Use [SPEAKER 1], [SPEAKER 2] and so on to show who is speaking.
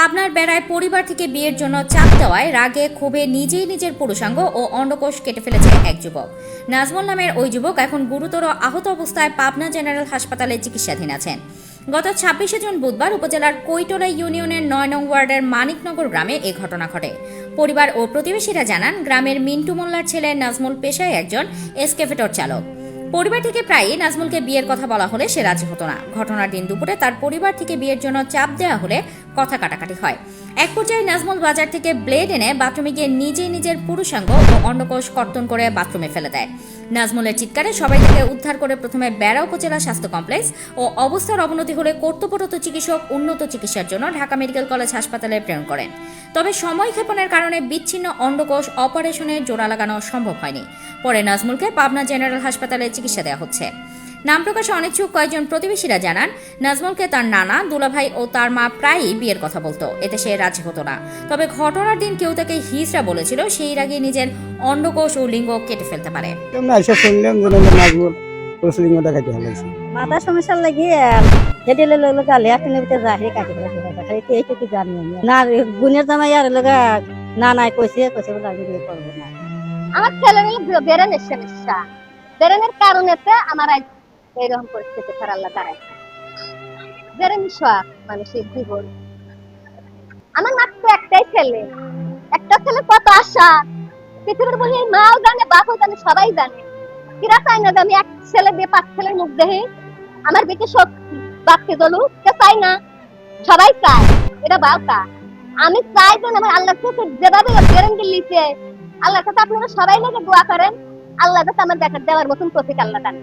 [SPEAKER 1] পাবনার বেড়ায় পরিবার থেকে বিয়ের জন্য চাপ দেওয়ায় রাগে ক্ষোভে নিজেই নিজের পুরুষাঙ্গ ও অন্ডকোষ কেটে ফেলেছে এক যুবক। নাজমুল নামের ওই যুবক এখন গুরুতর আহত অবস্থায় পাবনা জেনারেল হাসপাতালে চিকিৎসাধীন আছেন। গত ছাব্বিশে জুন বুধবার উপজেলার কৈটলা ইউনিয়নের নয় নং ওয়ার্ডের মানিকনগর গ্রামে এ ঘটনা ঘটে। পরিবার ও প্রতিবেশীরা জানান, গ্রামের মিন্টু মোল্লার ছেলে নাজমুল পেশায় একজন এসকেভেটর চালক। পরিবার থেকে প্রায়ই নাজমুলকে বিয়ের কথা বলা হলে সে রাজি হতো না। ঘটনার দিন দুপুরে তার পরিবার থেকে বিয়ের জন্য চাপ দেওয়া হলে কথা কাটাকাটি হয়। এক পর্যায়ে নাজমুল বাজার থেকে ব্লেড এনে বাথরুমে গিয়ে নিজেই নিজের পুরুষাঙ্গ ও অন্ডকোষ কর্তন করে বাথরুমে ফেলে দেয়। নাজমুলের চিৎকারে সবাই থেকে উদ্ধার করে প্রথমে বেড়া উপজেলা স্বাস্থ্য কমপ্লেক্স ও অবস্থার অবনতি হলে কর্তব্যরত চিকিৎসক উন্নত চিকিৎসার জন্য ঢাকা মেডিকেল কলেজ হাসপাতালে প্রেরণ করেন। তবে সময় ক্ষেপণের কারণে বিচ্ছিন্ন অন্ডকোষ অপারেশনে জোড়া লাগানো সম্ভব হয়নি। পরে নাজমুলকে পাবনা জেনারেল হাসপাতালে চিকিৎসা দেওয়া হচ্ছে। নাম প্রকাশে অনিচ্ছুক কয়েকজন প্রতিবেশীরা জানান নাজমুলকে তার নানা দুলাভাই ও তার মা প্রায়ই বিয়ের কথা বলতো। এতে সে রাজি হতো না। তবে ঘটনার দিন কেউ তাকে হিজড়া বলেছিল সেই আগে নিজের অন্ডকোষ ও লিঙ্গ কেটে ফেলতে পারে।
[SPEAKER 2] আমরা এসে শুনলাম যে নাকি নাজমুল মুসলিম দেখাইতে হলেছে।
[SPEAKER 3] মাথা সমস্যা লাগিয়ে হেঁটে লেলো লোক লেট্রিনের ভিতরে হে কাটি ফেলে। এইটুকু জানি? আমি না গুণের জামাই আর লোক না নাই কইছে কইছে বলে আমি বিয়ে করব না।
[SPEAKER 4] আমার ছেলে মেয়ে বেরেনের সমস্যা। বেরেনের কারণেতে আমার আজ এইরকম পরিস্থিতি আল্লাহ দাঁড়ায় বেরেন শখ মানুষের জীবন। আমার মাত্র একটাই ছেলে। একটা ছেলে কত আশা। পৃথিবীর বলি মাও জানে বাপও জানে, সবাই জানে। কিরা না আমি এক ছেলে দিয়ে পাঁচ ছেলের মুখ দেখি আমার বেটে বাপকে দলু কে চাই না। সবাই চায়। এটা বাউটা আমি চাই যে আমার আল্লাহ কাছে যেভাবে দিল্লিতে আল্লাহ কাছে আপনারা সবাই নাকি দোয়া করেন। আল্লাহ কাছে আমার দেখা দেওয়ার মতন প্রতীক আল্লাহ দান।